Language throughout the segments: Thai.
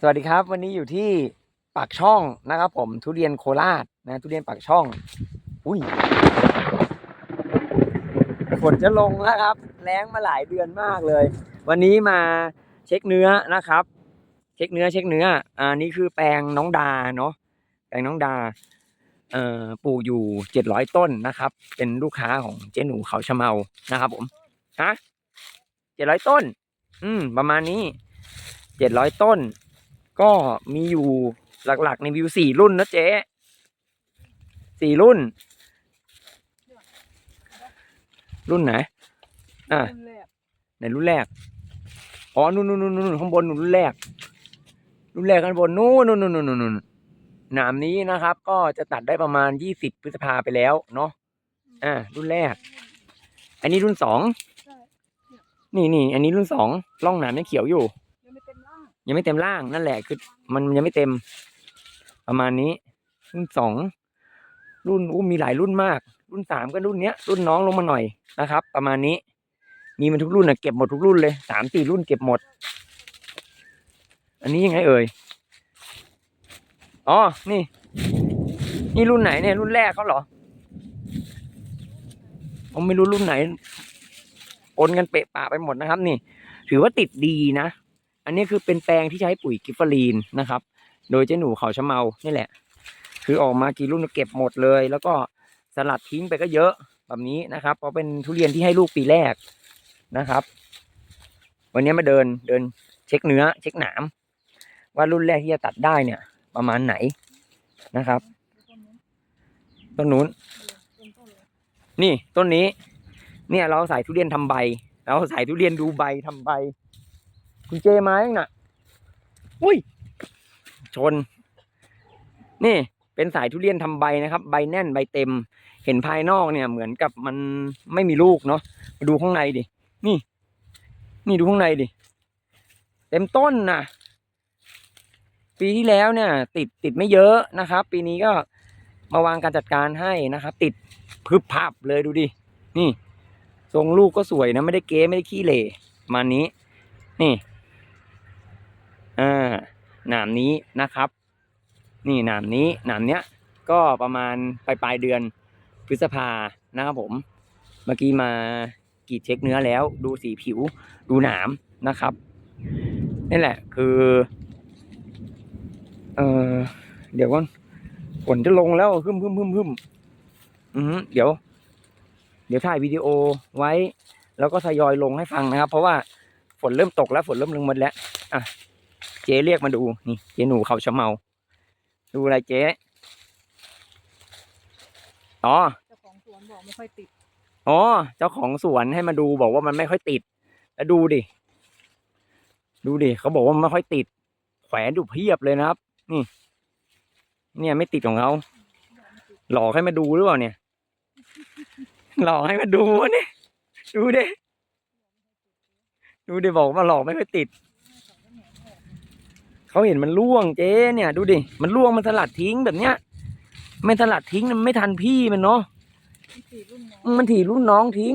สวัสดีครับ วันนี้อยู่ที่ปากช่องนะครับ ผมทุเรียนโคราชนะทุเรียนปากช่อง อุ้ยฝนจะลงแล้วครับแล้งมาหลายเดือนมากเลย วันนี้มาเช็คเนื้อนะครับ เช็คเนื้อเช็คเนื้ออ่านี่คือแปลงน้องดาเนาะแปลงน้องดาเอ่อปลูกอยู่เจ็ดร้อยต้นนะครับ เป็นลูกค้าของเจ๊หนูเขาชะเมานะครับ ผมฮะเจ็ดร้อยต้น อืม ประมาณนี้เจ็ดร้อยต้น ก็มีอยู่หลักๆ ในวิวสี่รุ่นนะเจ๊สี่รุ่น รุ่นไหน อ่ารุ่นแรกในรุ่นแรก อ๋อ นู่นนู่นนู่นนู่นข้างบนนู่นรุ่นแรก รุ่นแรกข้างบน นู่นนู่นนู่นนู่นนู่นหนามนี้นะครับ ก็จะตัดได้ประมาณยี่สิบพฤษภาไปแล้วเนาะ อ่า รุ่นแรก อันนี้รุ่นสองใช่นี่นี่ อันนี้รุ่นสอง ร่องหนามยังเขียวอยู่ ยังไม่เต็มร่างนั่นแหละคือมันยังไม่เต็ม ประมาณนี้ รุ่นสองรุ่นอู้มีหลายรุ่นมาก รุ่นสามก็รุ่นเนี้ย รุ่นน้องลงมาหน่อยนะครับ ประมาณนี้ มีมันทุกรุ่นนะเก็บหมดทุกรุ่นเลยสามสี่รุ่นเก็บหมด อันนี้ยังไงเอ่ยอ๋อนี่ นี่รุ่นไหนเนี่ยรุ่นแรกเขาเหรอผมไม่รู้รุ่นไหนปนกันเปะปะไปหมดนะครับ นี่ ถือว่าติดดีนะ อันนี้คือเป็นแปลงที่ใช้ปุ๋ยกิฟเฟอรีนนะครับ โดยเจ๊หนูเขาชะเมานี่แหละ คือออกมากี่รุ่นก็เก็บหมดเลย แล้วก็สลัดทิ้งไปก็เยอะแบบนี้นะครับ เพราะเป็นทุเรียนที่ให้ลูกปีแรกนะครับ วันนี้มาเดินเดินเช็คเนื้อ เช็คหนาม ว่ารุ่นแรกที่จะตัดได้เนี่ย ประมาณไหนนะครับต้นนู้น นี่ต้นนี้ เนี่ยเราใส่ทุเรียนทำใบ เราใส่ทุเรียนดูใบทำใบ คุณเจมายังน่ะ อุ้ย ชน นี่เป็นสายทุเรียนทำใบนะครับ ใบแน่นใบเต็ม เห็นภายนอกเนี่ย เหมือนกับมันไม่มีลูกเนาะมาดูข้างในดิ นี่ นี่ดูข้างในดิ เต็มต้นนะปีที่แล้วเนี่ย ติดติดไม่เยอะนะครับ ปีนี้ก็มาวางการจัดการให้นะครับ ติดพึบพับเลยดูดิ นี่ ทรงลูกก็สวยนะ ไม่ได้เก๊ไม่ได้ขี้เหร่ประมานี้ นี่ หนามนี้นะครับ นี่หนามนี้หนามเนี้ยก็ประมาณปลายปลายเดือนพฤษภานะครับผม เมื่อกี้มากรีดเช็คเนื้อแล้ว ดูสีผิว ดูหนามนะครับนี่แหละ คือเออเดี๋ยวก่อนฝนจะลงแล้วฮึมฮึมฮึมฮึมอือหือเดี๋ยว เดี๋ยวถ่ายวิดีโอไว้ แล้วก็ทยอยลงให้ฟังนะครับ เพราะว่าฝนเริ่มตกแล้วฝนเริ่มลงหมดแล้ว อะ เจ๊เรียกมาดูนี่เจ๊หนูเขาชะเมา ดูอะไรเจ๊อ๋อเจ้าของสวนบอกไม่ค่อยติดอ๋อเจ้าของสวนให้มาดูบอกว่ามันไม่ค่อยติด แล้วดูดิ ดูดิเขาบอกว่ามันไม่ค่อยติด แขวนอยู่เพียบเลยนะครับ นี่ เนี่ยไม่ติดของเขาหลอกให้มาดูหรือเปล่าเนี่ย หลอกให้มาดูวะเนี่ยดูดิดูดิบอกว่าหลอกไม่ค่อยติด เขาเห็นมันร่วงเจ๊เนี่ยดูดิ มันร่วงมันสลัดทิ้งแบบเนี้ย ไม่สลัดทิ้งมันไม่ทันพี่มันเนาะที่สี่รุ่นน้องมันถีรุ่นน้องทิ้ง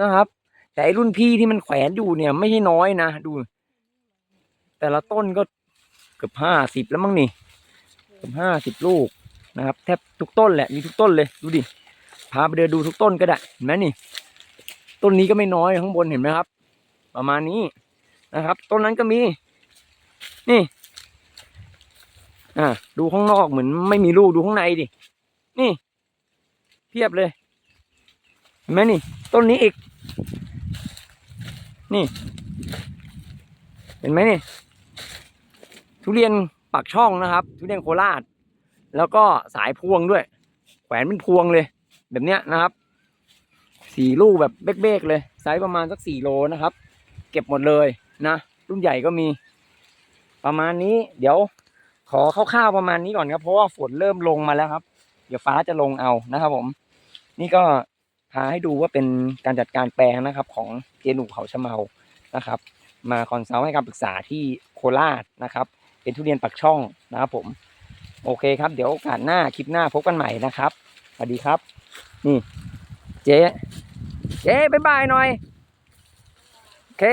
นะครับ แต่ไอ้รุ่นพี่ที่มันแขวนอยู่เนี่ย ไม่ใช่น้อยนะดู แต่ละต้นก็เกือบห้าสิบแล้วมั้งนี่ เกือบห้าสิบลูกนะครับ แทบทุกต้นแหละมีทุกต้นเลยดูดิ พาไปเดินดูทุกต้นก็ได้เห็นไหมนี่ ต้นนี้ก็ไม่น้อยข้างบนเห็นไหมครับ ประมาณนี้นะครับ ต้นนั้นก็มี นี่ อ่า ดูข้างนอกเหมือนไม่มีลูกดูข้างในดิ นี่ เพียบเลย เห็นไหมนี่ ต้นนี้อีก นี่ เห็นไหมนี่ ทุเรียนปากช่องนะครับ ทุเรียนโคราช แล้วก็สายพวงด้วย แขวนเป็นพวงเลย แบบเนี้ยนะครับ สี่ลูกแบบเบ๊กๆเลย ไซส์ประมาณสักสี่โลนะครับ เก็บหมดเลยนะ รุ่นใหญ่ก็มี ประมาณนี้ เดี๋ยวขอคร่าวๆประมาณนี้ก่อนครับ เพราะว่าฝนเริ่มลงมาแล้วครับ เดี๋ยวฟ้าจะลงเอานะครับ ผม นี่ก็พาให้ดูว่าเป็นการจัดการแปลงนะครับ ของเจนูเขาชะเมานะครับ มาคอนซัลท์ให้คำปรึกษาที่โคราชนะครับ เป็นทุเรียนปักช่องนะครับผม โอเคครับ เดี๋ยวโอกาสหน้าคลิปหน้าพบกันใหม่นะครับสวัสดีครับ นี่ เจ๊ เจ๊บ๊ายบายหน่อย โอเค